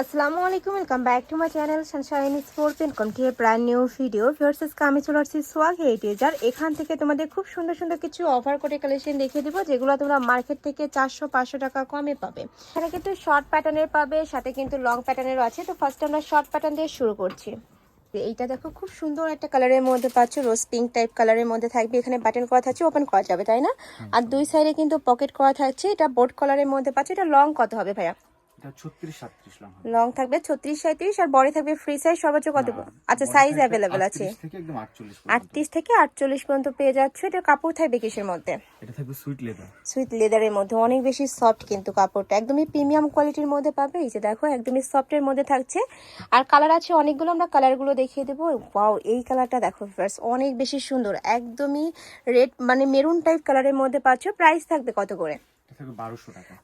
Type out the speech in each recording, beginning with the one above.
আসসালামু আলাইকুম welcome back to my channel sunshine sports welcome to a brand new video versus আমি চলে আসছি সোয়াগ হেরিটেজ আর এখান থেকে তোমাদের খুব সুন্দর সুন্দর কিছু অফার করে কালেকশন দেখিয়ে দিব যেগুলো তোমরা মার্কেট থেকে চারশো পাঁচশো টাকা কমে পাবে। এখানে কিন্তু শর্ট প্যাটার্নের পাবে সাথে কিন্তু লং প্যাটার্নেরও আছে। তো ফার্স্ট আমরা শর্ট প্যাটার্ন দিয়ে শুরু করছি। এইটা দেখো খুব সুন্দর একটা কালারের মধ্যে পাচ্ছ রোজ পিঙ্ক টাইপ কালারের মধ্যে থাকবে। এখানে বাটন করা থাকছে ওপেন করা যাবে তাই না? আর দুই সাইডে কিন্তু পকেট করা থাকছে। এটা বোর্ড কালারের মধ্যে পাচ্ছ এটা লং কত হবে ভাইয়া? এটা লং থাকবে ছত্রিশ সাঁত্রিশ আর বড় থাকবে ফ্রি সাইজ সর্বোচ্চ কত আচ্ছা সাইজ অ্যাভেলেবেল আছে। 38 থেকে একদম আটচল্লিশ আটত্রিশ থেকে আটচল্লিশ পর্যন্ত পেয়ে যাচ্ছ। এটা কাপড় থাকবে কিসের মধ্যে? এটা থাকবে সুইট লেদার সুইট লেদারের মধ্যে। অনেক বেশি সফট কিন্তু কাপড়টা। একদমই প্রিমিয়াম কোয়ালিটির মধ্যে পাবে। এই যে দেখো একদমই সফটের মধ্যে থাকছে। আর কালার আছে অনেকগুলো। আমরা কালারগুলো দেখিয়ে দেবো। ওয়াও এই কালারটা দেখো ফার্স্ট অনেক বেশি সুন্দর। একদমই রেড মানে মেরুন টাইপ কালারের মধ্যে পাচ্ছ। প্রাইস থাকবে কত করে?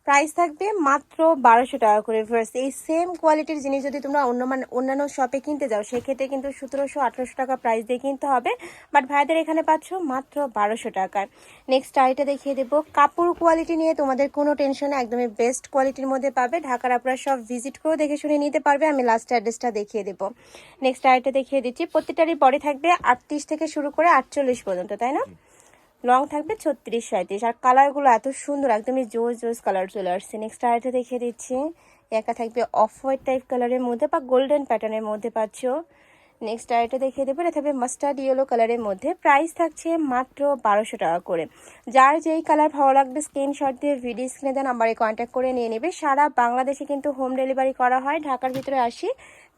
প্রাইস থাকবে মাত্র বারোশো টাকা করে ফার্স্ট এই সেম কোয়ালিটির জিনিস যদি তোমরা অন্য মানে অন্যান্য শপে কিনতে যাও, সেক্ষেত্রে কিন্তু সতেরোশো, আঠারোশো টাকা প্রাইস দিয়ে কিনতে হবে। বাট ভাইদের এখানে পাচ্ছ মাত্র বারোশো টাকার নেক্সট আইটা দেখিয়ে দেবো। কাপড় কোয়ালিটি নিয়ে তোমাদের কোনো টেনশন একদমই বেস্ট কোয়ালিটির মধ্যে পাবে। ঢাকার আপনারা সব ভিজিট করেও দেখে শুনে নিতে পারবে। আমি লাস্ট অ্যাড্রেসটা দেখিয়ে দেবো। নেক্সট আইটা দেখিয়ে দিচ্ছি। প্রত্যেকটারই পরে থাকবে আটত্রিশ থেকে শুরু করে আটচল্লিশ পর্যন্ত, তাই না? লং থাকবে ছত্রিশ সাঁত্রিশ আর কালারগুলো এত সুন্দর, একদমই জোস জোস কালার চলে আসছে। নেক্সট আরেকটা দেখিয়ে দিচ্ছি। একা থাকবে অফ হোয়াইট টাইপ কালারের মধ্যে বা গোল্ডেন প্যাটার্নের মধ্যে পাচ্ছ। নেক্সট আরেকটা দেখিয়ে দেবো, এটা থাকবে মাস্টার্ড ইয়েলো কালারের মধ্যে। প্রাইস থাকছে মাত্র বারোশো টাকা করে। যার যেই কালার ভালো লাগবে স্ক্রিনশট দিয়ে ভিডিও স্ক্রিনে দেন নাম্বারে কন্ট্যাক্ট করে নিয়ে নেবে। সারা বাংলাদেশে কিন্তু হোম ডেলিভারি করা হয়। ঢাকার ভিতরে আসি।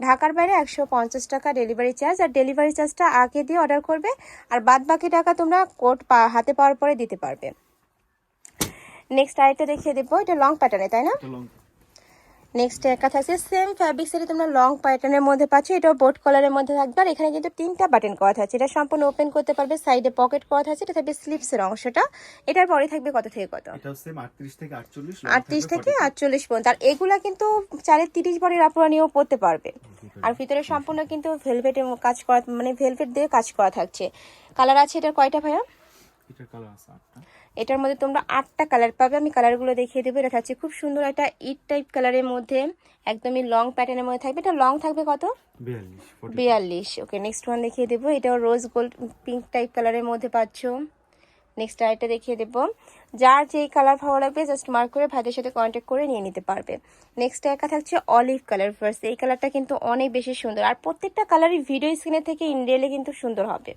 ঢাকার বাইরে একশো পঞ্চাশ টাকা ডেলিভারি চার্জ আর ডেলিভারি চার্জটা আগে দিয়ে অর্ডার করবে। আর বাদ বাকি টাকা তোমরা পা, হাতে পাওয়ার পরে দিতে পারবে। নেক্সট আরেকটা দেখিয়ে দেবো, এটা লং প্যাটার্নে তাই না? নেক্সট একা থাকছে সেম ফ্যাব্রিক্সেরই তোমরা লং প্যাটার্নের মধ্যে পাচ্ছ এটাও বোট কলারের মধ্যে থাকবে। আর এখানে কিন্তু তিনটা বাটন করা থাকছে এটা সম্পূর্ণ ওপেন করতে পারবে সাইডে পকেট করা থাকছে এটা থাকবে স্লিপসের অংশটা। এটার পরে থাকবে কত থেকে কত? আটত্রিশ থেকে আটচল্লিশ পর্যন্ত। আর এগুলা কিন্তু চারে তিরিশ বারের আপনারা নিয়েও পড়তে পারবে। আর ভিতরে সম্পূর্ণ কিন্তু ভেলভেটের কাজ করা মানে ভেলভেট দিয়ে কাজ করা থাকছে। কালার আছে এটার কয়টা ভাইয়া? এটার কালার আছে আটটা। এটার মধ্যে তোমরা আটটা কালার পাবে। আমি কালারগুলো দেখিয়ে দেবো। এটা থাকছে খুব সুন্দর একটা ইট টাইপ কালারের মধ্যে। একদমই লং প্যাটার্নের মধ্যে থাকবে। এটা লং থাকবে কত? বিয়াল্লিশ ওকে নেক্সট ওয়ান দেখিয়ে দেবো। এটাও রোজ গোল্ড পিঙ্ক টাইপ কালারের মধ্যে পাচ্ছ। নেক্সট আরেকটা দেখিয়ে দেবো। যার যেই কালার ভালো লাগবে জাস্ট মার্ক করে ভাইদের সাথে কন্ট্যাক্ট করে নিয়ে নিতে পারবে। নেক্সট একা থাকছে অলিভ কালার ফার্স্ট এই কালারটা কিন্তু অনেক বেশি সুন্দর। আর প্রত্যেকটা কালারই ভিডিও স্ক্রিনে থেকে ইন্ডিয়ালে কিন্তু সুন্দর হবে।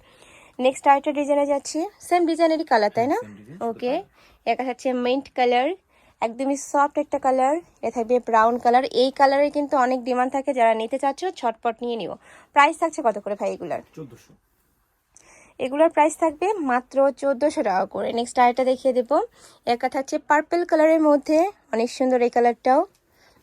নেক্সট আরেকটা ডিজাইনে যাচ্ছি। সেম ডিজাইনেরই কালার তাই না? ওকে একা থাকছে মিন্ট কালার একদমই সফট একটা কালার এ থাকবে ব্রাউন কালার এই কালারে কিন্তু অনেক ডিমান্ড থাকে যারা নিতে চাচ্ছ ছটপট নিয়ে নিও। প্রাইস থাকছে কত করে ভাই এগুলার? এগুলোর প্রাইস থাকবে মাত্র চোদ্দোশো টাকা করে। নেক্সট আরেকটা দেখিয়ে দেবো। একা থাকছে পার্পল কালারের মধ্যে অনেক সুন্দর এই কালারটাও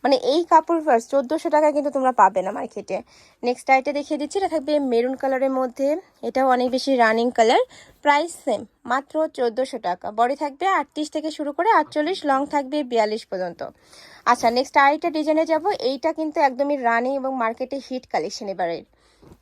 মানে এই কাপড় ফার্স্ট চোদ্দোশো টাকা কিন্তু তোমরা পাবে না মার্কেটে নেক্সট আরেকটা দেখিয়ে দিচ্ছি, এটা থাকবে মেরুন কালারের মধ্যে। এটাও অনেক বেশি রানিং কালার প্রাইস সেম মাত্র চোদ্দোশো টাকা। বডি থাকবে আটত্রিশ থেকে শুরু করে আটচল্লিশ লং থাকবে বিয়াল্লিশ পর্যন্ত। আচ্ছা নেক্সট আরেকটা ডিজাইনে যাব, এইটা কিন্তু একদমই রানিং এবং মার্কেটে হিট কালেকশন এবারের।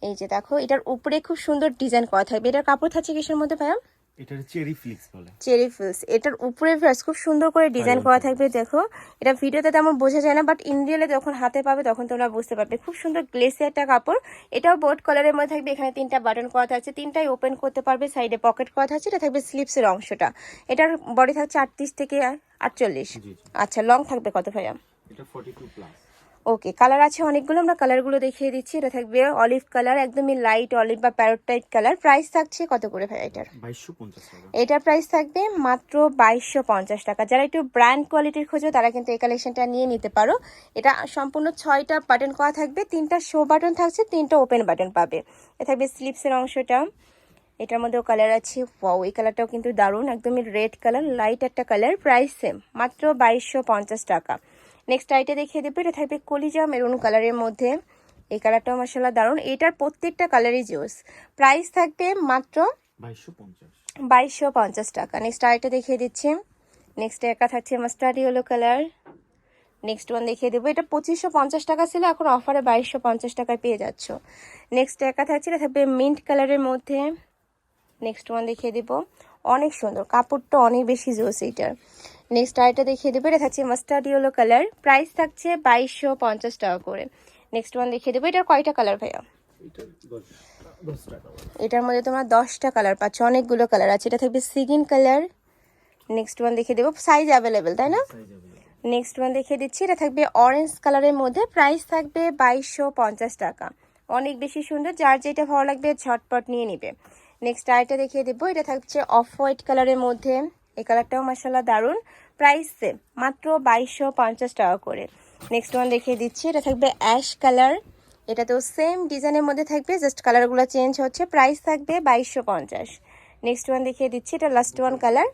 এই যে দেখো, এটার উপরে খুব সুন্দর ডিজাইন করা থাকবে। এটার কাপড় থাকছে কিসের মধ্যে ভাইয়া? এটার চেরি ফ্লিক্স বলে। চেরি ফিলস এটার উপরে ফ্রেস খুব সুন্দর করে ডিজাইন করা থাকবে দেখো। এটা ভিডিওতে তেমন বোঝা যায় না বাট ইন রিয়েলে যখন হাতে পাবে তখন তোমরা বুঝতে পারবে। খুব সুন্দর গ্লেসি একটা কাপড়। এটাও বোর্ড কালারের মধ্যে থাকবে। এখানে তিনটা বাটন করা থাকছে। তিনটাই ওপেন করতে পারবে সাইডে পকেট করা থাকছে। এটা থাকবে স্লিপসের অংশটা। এটার বডি থাকছে আটত্রিশ থেকে আটচল্লিশ। আচ্ছা লং থাকবে কত ভাইয়া? এটা forty two plus okay colour আছে অনেকগুলো আমরা কালারগুলো দেখিয়ে দিচ্ছি। এটা থাকবে অলিভ কালার একদমই লাইট অলিভ বা প্যারোট টাইপ কালার প্রাইস থাকছে কত করে ভাই এটার? এটার প্রাইস থাকবে মাত্র বাইশশো পঞ্চাশ টাকা। যারা একটু ব্র্যান্ড কোয়ালিটির খোঁজো তারা কিন্তু এই কালেকশনটা নিয়ে নিতে পারো। এটা সম্পূর্ণ ছয়টা বাটন করা থাকবে তিনটা শো বাটন থাকছে তিনটা ওপেন বাটন পাবে। এ থাকবে স্লিপসের অংশটা। এটার মধ্যেও কালার আছে ওয়াও এই কালারটাও কিন্তু দারুণ একদমই রেড কালার লাইট একটা কালার প্রাইস সেম মাত্র বাইশশো পঞ্চাশ টাকা। নেক্সট আইটে দেখিয়ে দেবো এটা থাকবে কলিজা মেরুন কালারের মধ্যে। এই কালারটাও মশলা দারুণ। এটার প্রত্যেকটা কালারই জোস প্রাইস থাকবে মাত্র বাইশশো পঞ্চাশ। টাকা। নেক্সট আরেকটা দেখিয়ে দিচ্ছি। নেক্সট একা থাকছে master yellow colour next one দেখিয়ে দেবো। এটা পঁচিশশো পঞ্চাশ টাকা ছিল এখন অফারে বাইশশো পঞ্চাশ টাকায় পেয়ে যাচ্ছ। নেক্সট একা থাকছে এটা থাকবে মিন্ট কালারের মধ্যে। নেক্সট ওয়ান দেখিয়ে দেবো। অনেক সুন্দর। কাপড়টা অনেক বেশি জোস এইটার। নেক্সট আরেকটা দেখিয়ে দেবো। এটা থাকছে মাস্টার্ড ইয়েলো কালার প্রাইস থাকছে বাইশশো পঞ্চাশ টাকা করে। নেক্সট ওয়ান দেখিয়ে দেবো। এটার কয়টা কালার ভাইয়া? এটার মধ্যে তোমরা দশটা কালার পাচ্ছ। অনেকগুলো কালার আছে। এটা থাকবে সিগিন কালার নেক্সট ওয়ান দেখিয়ে দেবো। সাইজ অ্যাভেলেবেল তাই না? নেক্সট ওয়ান দেখিয়ে দিচ্ছি। এটা থাকবে অরেঞ্জ কালারের মধ্যে। প্রাইস থাকবে বাইশশো পঞ্চাশ টাকা। অনেক বেশি সুন্দর। যার যেটা ভালো লাগবে ঝটপট নিয়ে নিবে। নেক্সট আরেকটা দেখিয়ে দেবো। এটা থাকছে অফ হোয়াইট কালারের মধ্যে। এই কালারটাও মাসাল্লাহ দারুণ। প্রাইস সেম মাত্র বাইশশো পঞ্চাশ টাকা করে। নেক্সট ওয়ান দেখিয়ে দিচ্ছি, এটা থাকবে অ্যাশ কালার এটাতেও সেম ডিজাইনের মধ্যে থাকবে জাস্ট কালারগুলো চেঞ্জ হচ্ছে প্রাইস থাকবে বাইশশো পঞ্চাশ। নেক্সট ওয়ান দেখিয়ে দিচ্ছি, এটা last one colour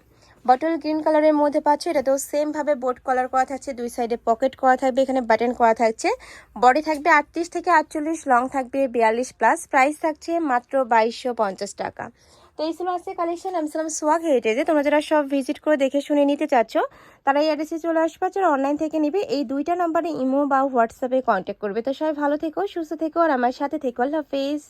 bottle green কালারের মধ্যে পাচ্ছ, এটাতেও সেম ভাবে বোট কলার করা থাকছে, দুই সাইডে পকেট করা থাকবে, এখানে বাটন করা থাকছে। বডি থাকবে আটত্রিশ থেকে আটচল্লিশ লং থাকবে বিয়াল্লিশ প্লাস প্রাইস থাকছে মাত্র বাইশশো পঞ্চাশ টাকা। তো এই ছিল আজকে কালেকশন আমি ছিলাম সোয়াগ হেরিটেজে তোমরা যারা সব ভিজিট করে দেখে শুনে নিতে চাচ্ছ, তারা এই অ্যাড্রেসে চলে আসবে যারা অনলাইন থেকে নিবে, এই দুইটা নাম্বারে ইমো বা হোয়াটসঅ্যাপে কন্ট্যাক্ট করবে। তো সবাই ভালো থেকো, সুস্থ থেকো আর আমার সাথে থেকো। আল্লাহ হাফেজ।